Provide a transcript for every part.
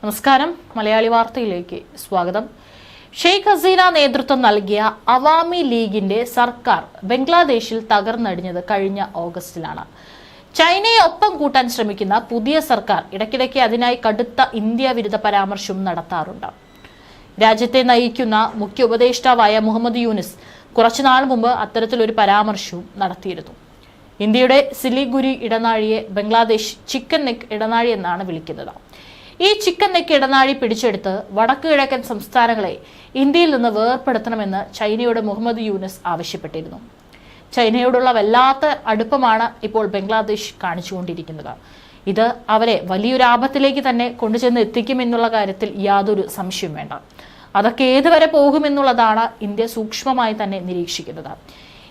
നമസ്കാരം. മലയാളി വാർത്തയിലേക്ക് സ്വാഗതം. ഷെയ്ഖ് ഹസീന നേതൃത്വം നൽകിയ അവാമി ലീഗിന്റെ സർക്കാർ ബംഗ്ലാദേശിൽ തകർന്നടിഞ്ഞത് കഴിഞ്ഞ ഓഗസ്റ്റിലാണ്. ചൈനയെ ഒപ്പം കൂട്ടാൻ ശ്രമിക്കുന്ന പുതിയ സർക്കാർ ഇടയ്ക്കിടയ്ക്ക് അതിനായി കടുത്ത ഇന്ത്യ വിരുദ്ധ പരാമർശവും നടത്താറുണ്ട്. രാജ്യത്തെ നയിക്കുന്ന മുഖ്യ ഉപദേഷ്ടാവായ മുഹമ്മദ് യൂനിസ് കുറച്ചുനാൾ മുമ്പ് അത്തരത്തിലൊരു പരാമർശവും നടത്തിയിരുന്നു. ഇന്ത്യയുടെ സിലിഗുരി ഇടനാഴിയെ ബംഗ്ലാദേശ് ചിക്കൻ നെക്ക് ഇടനാഴി എന്നാണ് വിളിക്കുന്നത്. ഈ ചിക്കൻ നെക്ക് ഇടനാഴി പിടിച്ചെടുത്ത് വടക്കു കിഴക്കൻ സംസ്ഥാനങ്ങളെ ഇന്ത്യയിൽ നിന്ന് വേർപ്പെടുത്തണമെന്ന് ചൈനയുടെ മുഹമ്മദ് യൂനസ് ആവശ്യപ്പെട്ടിരുന്നു. ചൈനയോടുള്ള വല്ലാത്ത അടുപ്പമാണ് ഇപ്പോൾ ബംഗ്ലാദേശ് കാണിച്ചുകൊണ്ടിരിക്കുന്നത്. ഇത് അവരെ വലിയൊരു ആപത്തിലേക്ക് തന്നെ കൊണ്ടുചെന്ന് എത്തിക്കുമെന്നുള്ള കാര്യത്തിൽ യാതൊരു സംശയവും വേണ്ട. അതൊക്കെ ഏതുവരെ പോകുമെന്നുള്ളതാണ് ഇന്ത്യ സൂക്ഷ്മമായി തന്നെ നിരീക്ഷിക്കുന്നത്.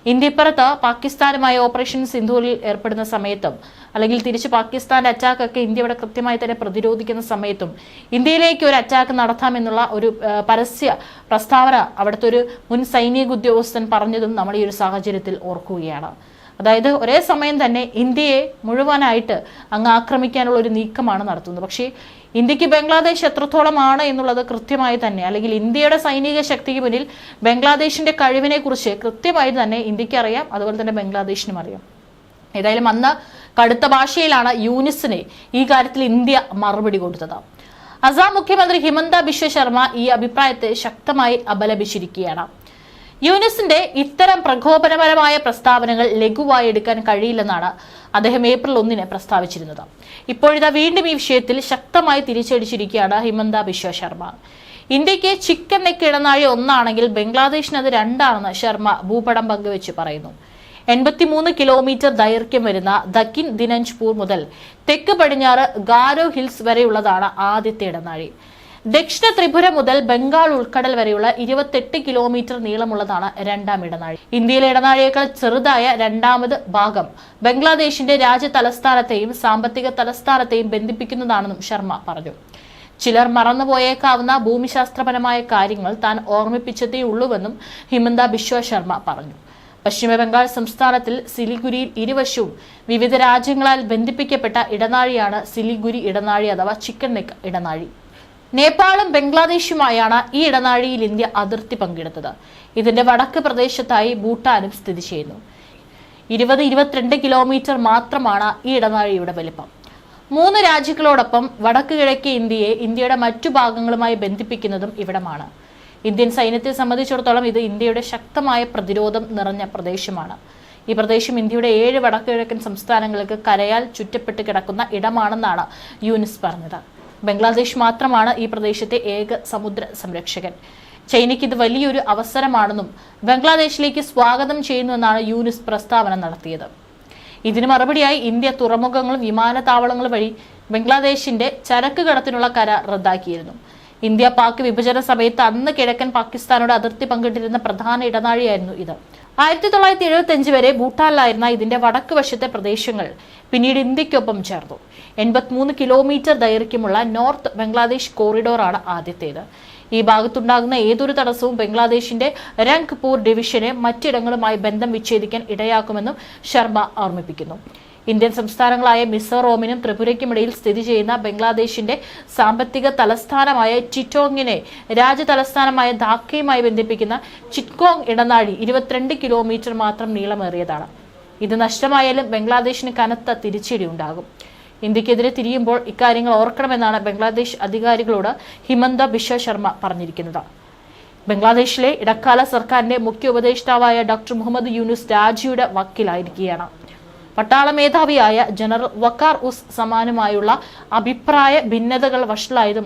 ഇന്ത്യ ഇപ്പുറത്ത് പാകിസ്ഥാനുമായി ഓപ്പറേഷൻ സിന്ധുവിൽ ഏർപ്പെടുന്ന സമയത്തും അല്ലെങ്കിൽ തിരിച്ച് പാകിസ്ഥാന്റെ അറ്റാക്ക് ഒക്കെ ഇന്ത്യ ഇവിടെ കൃത്യമായി തന്നെ പ്രതിരോധിക്കുന്ന സമയത്തും ഇന്ത്യയിലേക്ക് ഒരു അറ്റാക്ക് നടത്താമെന്നുള്ള ഒരു പരസ്യ പ്രസ്താവന അവിടുത്തെ ഒരു മുൻ സൈനിക ഉദ്യോഗസ്ഥൻ പറഞ്ഞതും നമ്മൾ ഈ ഒരു സാഹചര്യത്തിൽ ഓർക്കുകയാണ്. അതായത് ഒരേ സമയം തന്നെ ഇന്ത്യയെ മുഴുവനായിട്ട് അങ്ങ് ആക്രമിക്കാനുള്ള ഒരു നീക്കമാണ് നടത്തുന്നത്. പക്ഷേ ഇന്ത്യയ്ക്ക് ബംഗ്ലാദേശ് എത്രത്തോളമാണ് എന്നുള്ളത് കൃത്യമായി തന്നെ അല്ലെങ്കിൽ ഇന്ത്യയുടെ സൈനിക ശക്തിക്ക് മുന്നിൽ ബംഗ്ലാദേശിന്റെ കഴിവിനെ കുറിച്ച് കൃത്യമായി തന്നെ ഇന്ത്യയ്ക്ക് അറിയാം അതുപോലെ തന്നെ ബംഗ്ലാദേശിനും അറിയാം. ഏതായാലും അന്ന് കടുത്ത ഭാഷയിലാണ് യൂനിസിനെ ഈ കാര്യത്തിൽ ഇന്ത്യ മറുപടി കൊടുത്തത്. അസാം മുഖ്യമന്ത്രി ഹിമന്ത ബിശ്വ ശർമ്മ ഈ അഭിപ്രായത്തെ ശക്തമായി അപലപിച്ചിരിക്കുകയാണ്. യൂനിസിന്റെ ഇത്തരം പ്രകോപനപരമായ പ്രസ്താവനകൾ ലഘുവായി എടുക്കാൻ കഴിയില്ലെന്നാണ് അദ്ദേഹം ഏപ്രിൽ ഒന്നിന് പ്രസ്താവിച്ചിരുന്നത്. ഇപ്പോഴിതാ വീണ്ടും ഈ വിഷയത്തിൽ ശക്തമായി തിരിച്ചടിച്ചിരിക്കുകയാണ് ഹിമന്ത ബിശ്വ ശർമ്മ. ഇന്ത്യയ്ക്ക് ചിക്കൻ നെക്ക് ഇടനാഴി ഒന്നാണെങ്കിൽ ബംഗ്ലാദേശിന് അത് രണ്ടാണെന്ന് ശർമ്മ ഭൂപടം പങ്കുവെച്ച് പറയുന്നു. എൺപത്തിമൂന്ന് കിലോമീറ്റർ ദൈർഘ്യം വരുന്ന ദക്കിൻ ദിനഞ്ച്പൂർ മുതൽ തെക്ക് പടിഞ്ഞാറ് ഗാരോ ഹിൽസ് വരെയുള്ളതാണ് ആദ്യത്തെ ഇടനാഴി. ദക്ഷിണ ത്രിപുര മുതൽ ബംഗാൾ ഉൾക്കടൽ വരെയുള്ള ഇരുപത്തെട്ട് കിലോമീറ്റർ നീളമുള്ളതാണ് രണ്ടാം ഇടനാഴി. ഇന്ത്യയിലെ ഇടനാഴിയേക്കാൾ ചെറുതായ രണ്ടാമത് ഭാഗം ബംഗ്ലാദേശിന്റെ രാജ്യ തലസ്ഥാനത്തെയും സാമ്പത്തിക തലസ്ഥാനത്തെയും ബന്ധിപ്പിക്കുന്നതാണെന്നും ശർമ്മ പറഞ്ഞു. ചിലർ മറന്നുപോയേക്കാവുന്ന ഭൂമിശാസ്ത്രപരമായ കാര്യങ്ങൾ താൻ ഓർമ്മിപ്പിച്ചതേ ഉള്ളൂവെന്നും ഹിമന്ത ബിശ്വ ശർമ്മ പറഞ്ഞു. പശ്ചിമബംഗാൾ സംസ്ഥാനത്തിൽ സിലിഗുരിയിൽ ഇരുവശവും വിവിധ രാജ്യങ്ങളാൽ ബന്ധിപ്പിക്കപ്പെട്ട ഇടനാഴിയാണ് സിലിഗുരി ഇടനാഴി അഥവാ ചിക്കൻ നെക്ക് ഇടനാഴി. നേപ്പാളും ബംഗ്ലാദേശുമായാണ് ഈ ഇടനാഴിയിൽ ഇന്ത്യ അതിർത്തി പങ്കിടുന്നത്. ഇതിന്റെ വടക്ക് പ്രദേശത്തായി ഭൂട്ടാനും സ്ഥിതി ചെയ്യുന്നു. ഇരുപത് ഇരുപത്തിരണ്ട് കിലോമീറ്റർ മാത്രമാണ് ഈ ഇടനാഴിയുടെ വലിപ്പം. മൂന്ന് രാജ്യങ്ങളോടൊപ്പം വടക്ക് കിഴക്കേ ഇന്ത്യയെ ഇന്ത്യയുടെ മറ്റു ഭാഗങ്ങളുമായി ബന്ധിപ്പിക്കുന്നതും ഇവിടമാണ്. ഇന്ത്യൻ സൈന്യത്തെ സംബന്ധിച്ചിടത്തോളം ഇത് ഇന്ത്യയുടെ ശക്തമായ പ്രതിരോധം നിറഞ്ഞ പ്രദേശമാണ്. ഈ പ്രദേശം ഇന്ത്യയുടെ ഏഴ് വടക്കു കിഴക്കൻ സംസ്ഥാനങ്ങൾക്ക് കരയാൽ ചുറ്റപ്പെട്ട് കിടക്കുന്ന ഇടമാണെന്നാണ് യൂനിസ് പറഞ്ഞത്. ബംഗ്ലാദേശ് മാത്രമാണ് ഈ പ്രദേശത്തെ ഏക സമുദ്ര സംരക്ഷകൻ. ചൈനയ്ക്ക് ഇത് വലിയൊരു അവസരമാണെന്നും ബംഗ്ലാദേശിലേക്ക് സ്വാഗതം ചെയ്യുന്നുവെന്നാണ് യൂനിസ് പ്രസ്താവന നടത്തിയത്. ഇതിന് മറുപടിയായി ഇന്ത്യ തുറമുഖങ്ങളും വിമാനത്താവളങ്ങളും വഴി ബംഗ്ലാദേശിന്റെ ചരക്ക് കടത്തിനുള്ള കരാർ റദ്ദാക്കിയിരുന്നു. ഇന്ത്യ പാക് വിഭജന സമയത്ത് അന്ന് കിഴക്കൻ പാകിസ്ഥാനോട് അതിർത്തി പങ്കിട്ടിരുന്ന പ്രധാന ഇടനാഴിയായിരുന്നു ഇത്. ആയിരത്തി തൊള്ളായിരത്തി എഴുപത്തി അഞ്ച് വരെ ഭൂട്ടാനിലായിരുന്ന ഇതിന്റെ വടക്ക് വശത്തെ പ്രദേശങ്ങൾ പിന്നീട് ഇന്ത്യക്കൊപ്പം ചേർന്നു. എൺപത്തിമൂന്ന് കിലോമീറ്റർ ദൈർഘ്യമുള്ള നോർത്ത് ബംഗ്ലാദേശ് കോറിഡോറാണ് ആദ്യത്തേത്. ഈ ഭാഗത്തുണ്ടാകുന്ന ഏതൊരു തടസ്സവും ബംഗ്ലാദേശിന്റെ രംഗ്പൂർ ഡിവിഷനെ മറ്റിടങ്ങളുമായി ബന്ധം വിച്ഛേദിക്കാൻ ഇടയാക്കുമെന്നും ശർമ്മ ഓർമ്മിപ്പിക്കുന്നു. ഇന്ത്യൻ സംസ്ഥാനങ്ങളായ മിസോറോമിനും ത്രിപുരയ്ക്കുമിടയിൽ സ്ഥിതി ചെയ്യുന്ന ബംഗ്ലാദേശിന്റെ സാമ്പത്തിക തലസ്ഥാനമായ ചിറ്റോങ്ങിനെ രാജ്യ തലസ്ഥാനമായ ധാക്കയുമായി ബന്ധിപ്പിക്കുന്ന ചിറ്റ്കോങ് ഇടനാഴി ഇരുപത്തിരണ്ട് കിലോമീറ്റർ മാത്രം നീളമേറിയതാണ്. ഇത് നഷ്ടമായാലും ബംഗ്ലാദേശിന് കനത്ത തിരിച്ചടി ഉണ്ടാകും. ഇന്ത്യക്കെതിരെ തിരിയുമ്പോൾ ഇക്കാര്യങ്ങൾ ഓർക്കണമെന്നാണ് ബംഗ്ലാദേശ് അധികാരികളോട് ഹിമന്ത ബിശ്വ ശർമ്മ പറഞ്ഞിരിക്കുന്നത്. ബംഗ്ലാദേശിലെ ഇടക്കാല സർക്കാരിന്റെ മുഖ്യ ഉപദേഷ്ടാവായ ഡോക്ടർ മുഹമ്മദ് യൂനുസ് രാജിയുടെ വക്കിലായിരിക്കുകയാണ്. പട്ടാള മേധാവിയായ ജനറൽ വക്കാർ ഉസ് സമാനുമായുള്ള അഭിപ്രായ ഭിന്നതകൾ വഷളായതും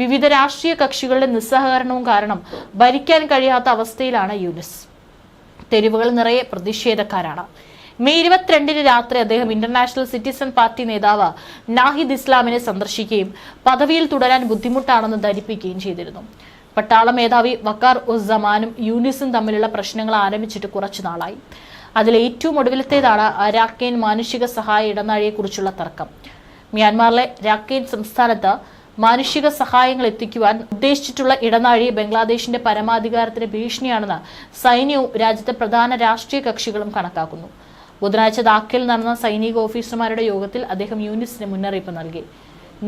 വിവിധ രാഷ്ട്രീയ കക്ഷികളുടെ നിസ്സഹകരണവും കാരണം ഭരിക്കാൻ കഴിയാത്ത അവസ്ഥയിലാണ് യൂനിസ്. തെരുവുകൾ നിറയെ പ്രതിഷേധക്കാരാണ്. മെയ് ഇരുപത്തിരണ്ടിന് രാത്രി അദ്ദേഹം ഇന്റർനാഷണൽ സിറ്റിസൺ പാർട്ടി നേതാവ് നാഹിദ് ഇസ്ലാമിനെ സന്ദർശിക്കുകയും പദവിയിൽ തുടരാൻ ബുദ്ധിമുട്ടാണെന്ന് ധരിപ്പിക്കുകയും ചെയ്തിരുന്നു. പട്ടാള മേധാവി വക്കാർ ഉസ് സമാനും യൂനിസും തമ്മിലുള്ള പ്രശ്നങ്ങൾ ആരംഭിച്ചിട്ട് കുറച്ചു നാളായി. അതിൽ ഏറ്റവും ഒടുവിലത്തേതാണ് രാക്കേൻ മാനുഷിക സഹായ ഇടനാഴിയെക്കുറിച്ചുള്ള തർക്കം. മ്യാൻമാറിലെ രാക്കേൻ സംസ്ഥാനത്ത് മാനുഷിക സഹായങ്ങൾ എത്തിക്കുവാൻ ഉദ്ദേശിച്ചിട്ടുള്ള ഇടനാഴി ബംഗ്ലാദേശിന്റെ പരമാധികാരത്തിന് ഭീഷണിയാണെന്ന് സൈന്യവും രാജ്യത്തെ പ്രധാന രാഷ്ട്രീയ കക്ഷികളും കണക്കാക്കുന്നു. ബുധനാഴ്ച ധാക്കയിൽ നടന്ന സൈനിക ഓഫീസർമാരുടെ യോഗത്തിൽ അദ്ദേഹം യൂനിസിന് മുന്നറിയിപ്പ് നൽകി.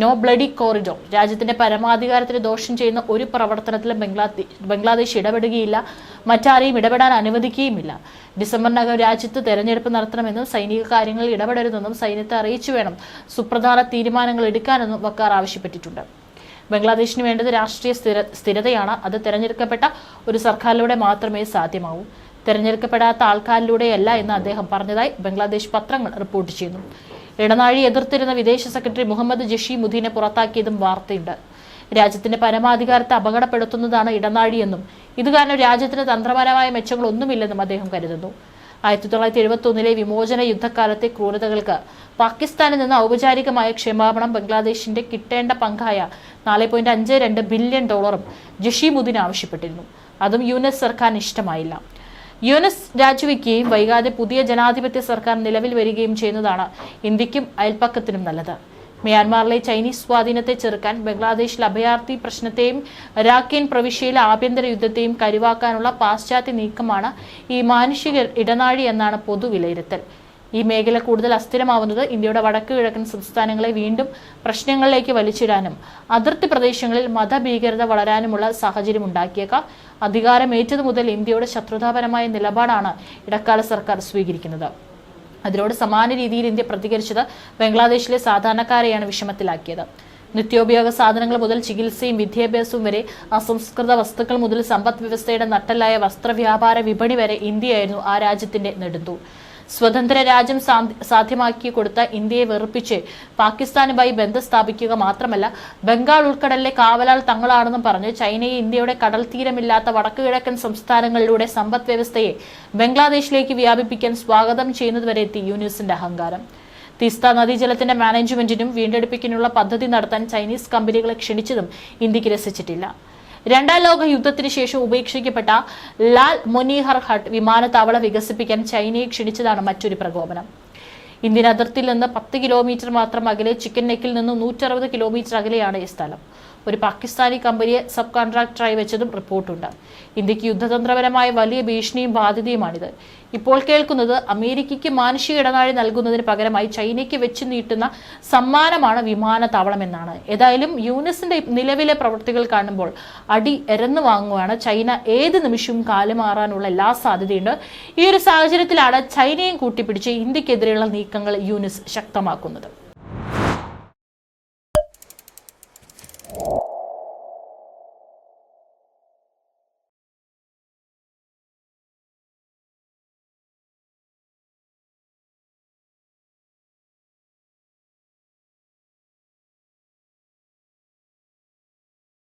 നോ ബ്ലഡി കോറിഡോർ രാജ്യത്തിന്റെ പരമാധികാരത്തിന് ദോഷം ചെയ്യുന്ന ഒരു പ്രവർത്തനത്തിലും ബംഗ്ലാദേശ് ബംഗ്ലാദേശ് ഇടപെടുകയില്ല. മറ്റാരെയും ഇടപെടാൻ അനുവദിക്കുകയുമില്ല. ഡിസംബറിനകം രാജ്യത്ത് തെരഞ്ഞെടുപ്പ് നടത്തണമെന്നും സൈനിക കാര്യങ്ങളിൽ ഇടപെടരുതെന്നും സൈന്യത്തെ അറിയിച്ചു വേണം. സുപ്രധാന തീരുമാനങ്ങൾ എടുക്കാനെന്നും വക്കാർ ആവശ്യപ്പെട്ടിട്ടുണ്ട്. ബംഗ്ലാദേശിന് വേണ്ടത് രാഷ്ട്രീയ സ്ഥിര സ്ഥിരതയാണ്. അത് തെരഞ്ഞെടുക്കപ്പെട്ട ഒരു സർക്കാരിലൂടെ മാത്രമേ സാധ്യമാവൂ. തെരഞ്ഞെടുക്കപ്പെടാത്ത ആൾക്കാരിലൂടെയല്ല എന്ന് അദ്ദേഹം പറഞ്ഞതായി ബംഗ്ലാദേശ് പത്രങ്ങൾ റിപ്പോർട്ട് ചെയ്യുന്നു. ഇടനാഴി എതിർത്തിരുന്ന വിദേശ സെക്രട്ടറി മുഹമ്മദ് ജഷി മുദീനെ പുറത്താക്കിയതും വാർത്തയുണ്ട്. രാജ്യത്തിന്റെ പരമാധികാരത്തെ അപകടപ്പെടുത്തുന്നതാണ് ഇടനാഴിയെന്നും ഇത് കാരണം രാജ്യത്തിന് തന്ത്രപരമായ മെച്ചങ്ങളൊന്നുമില്ലെന്നും അദ്ദേഹം കരുതുന്നു. ആയിരത്തി തൊള്ളായിരത്തി എഴുപത്തി ഒന്നിലെ വിമോചന യുദ്ധകാലത്തെ ക്രൂരതകൾക്ക് പാകിസ്ഥാനിൽ നിന്ന് ഔപചാരികമായ ക്ഷമാപണം ബംഗ്ലാദേശിന്റെ കിട്ടേണ്ട പങ്കായ നാല് പോയിന്റ് അഞ്ച് രണ്ട് ബില്യൺ ഡോളറും ജഷീമുദ്ദീൻ ആവശ്യപ്പെട്ടിരുന്നു. അതും യു എസ് സർക്കാരിന് ഇഷ്ടമായില്ല. യു എൻ എസ് രാജിവെക്കുകയും വൈകാതെ പുതിയ ജനാധിപത്യ സർക്കാർ നിലവിൽ വരികയും ചെയ്യുന്നതാണ് ഇന്ത്യക്കും അയൽപ്പക്കത്തിനും നല്ലത്. മ്യാൻമാറിലെ ചൈനീസ് സ്വാധീനത്തെ ചെറുക്കാൻ ബംഗ്ലാദേശിൽ അഭയാർത്ഥി പ്രശ്നത്തെയും രാഖിൻ പ്രവിശ്യയിലെ ആഭ്യന്തര യുദ്ധത്തെയും കരുവാക്കാനുള്ള പാശ്ചാത്യ നീക്കമാണ് ഈ മാനുഷിക ഇടനാഴി എന്നാണ് പൊതുവിലയിരുത്തൽ. ഈ മേഖല കൂടുതൽ അസ്ഥിരമാവുന്നത് ഇന്ത്യയുടെ വടക്ക് കിഴക്കൻ സംസ്ഥാനങ്ങളെ വീണ്ടും പ്രശ്നങ്ങളിലേക്ക് വലിച്ചിടാനും അതിർത്തി പ്രദേശങ്ങളിൽ മതഭീകരത വളരാനുമുള്ള സാഹചര്യം ഉണ്ടാക്കിയേക്കാം. അധികാരമേറ്റതു മുതൽ ഇന്ത്യയുടെ ശത്രുതാപരമായ നിലപാടാണ് ഇടക്കാല സർക്കാർ സ്വീകരിക്കുന്നത്. അതിനോട് സമാന രീതിയിൽ ഇന്ത്യ പ്രതികരിച്ചത് ബംഗ്ലാദേശിലെ സാധാരണക്കാരെയാണ് വിഷമത്തിലാക്കിയത്. നിത്യോപയോഗ സാധനങ്ങൾ മുതൽ ചികിത്സയും വിദ്യാഭ്യാസവും വരെ അസംസ്കൃത വസ്തുക്കൾ മുതൽ സമ്പദ് വ്യവസ്ഥയുടെ നട്ടലായ വസ്ത്രവ്യാപാര വിപണി വരെ ഇന്ത്യയായിരുന്നു ആ രാജ്യത്തിന്റെ നെടുന്തൂൺ. സ്വതന്ത്ര രാജ്യം സാധ്യമാക്കി കൊടുത്ത ഇന്ത്യയെ വെറുപ്പിച്ച് പാകിസ്ഥാനുമായി ബന്ധം സ്ഥാപിക്കുക മാത്രമല്ല ബംഗാൾ ഉൾക്കടലിലെ കാവലാൾ തങ്ങളാണെന്നും പറഞ്ഞ് ചൈനയെ ഇന്ത്യയുടെ കടൽ തീരമില്ലാത്ത വടക്കുകിഴക്കൻ സംസ്ഥാനങ്ങളിലൂടെ സമ്പദ് വ്യവസ്ഥയെ ബംഗ്ലാദേശിലേക്ക് വ്യാപിപ്പിക്കാൻ സ്വാഗതം ചെയ്യുന്നതുവരെ എത്തി യൂനിസിന്റെ അഹങ്കാരം. തീസ്ത നദീജലത്തിന്റെ മാനേജ്മെന്റിനും വീണ്ടെടുപ്പിക്കാനുള്ള പദ്ധതി നടത്താൻ ചൈനീസ് കമ്പനികളെ ക്ഷണിച്ചതും ഇന്ത്യയ്ക്ക് രസിച്ചിട്ടില്ല. രണ്ടാം ലോക യുദ്ധത്തിന് ശേഷം ഉപേക്ഷിക്കപ്പെട്ട ലാൽ മൊനീഹർ ഹട്ട് വിമാനത്താവളം വികസിപ്പിക്കാൻ ചൈനയെ ക്ഷണിച്ചതാണ് മറ്റൊരു പ്രകോപനം. ഇന്ത്യൻ അതിർത്തിയിൽ നിന്ന് പത്ത് കിലോമീറ്റർ മാത്രം അകലെ ചിക്കൻ നെക്കിൽ നിന്ന് നൂറ്ററുപത് കിലോമീറ്റർ അകലെയാണ് ഈ സ്ഥലം. ഒരു പാകിസ്ഥാനി കമ്പനിയെ സബ് കോൺട്രാക്ടറായി വെച്ചതും റിപ്പോർട്ടുണ്ട്. ഇന്ത്യയ്ക്ക് യുദ്ധതന്ത്രപരമായ വലിയ ഭീഷണിയും ബാധ്യതയുമാണിത്. ഇപ്പോൾ കേൾക്കുന്നത് അമേരിക്കയ്ക്ക് മാനുഷിക ഇടനാഴി നൽകുന്നതിന് പകരമായി ചൈനയ്ക്ക് വെച്ച് നീട്ടുന്ന സമ്മാനമാണ് വിമാനത്താവളം എന്നാണ് ഏതായാലും യൂനിസിന്റെ നിലവിലെ പ്രവൃത്തികൾ കാണുമ്പോൾ അടി എരന്നു വാങ്ങുകയാണ് ചൈന ഏത് നിമിഷവും കാലുമാറാനുള്ള എല്ലാ സാധ്യതയുണ്ട്. ഈ ഒരു സാഹചര്യത്തിലാണ് ചൈനയും കൂട്ടിപ്പിടിച്ച് ഇന്ത്യക്കെതിരെയുള്ള നീക്കങ്ങൾ യൂനിസ് ശക്തമാക്കുന്നത്.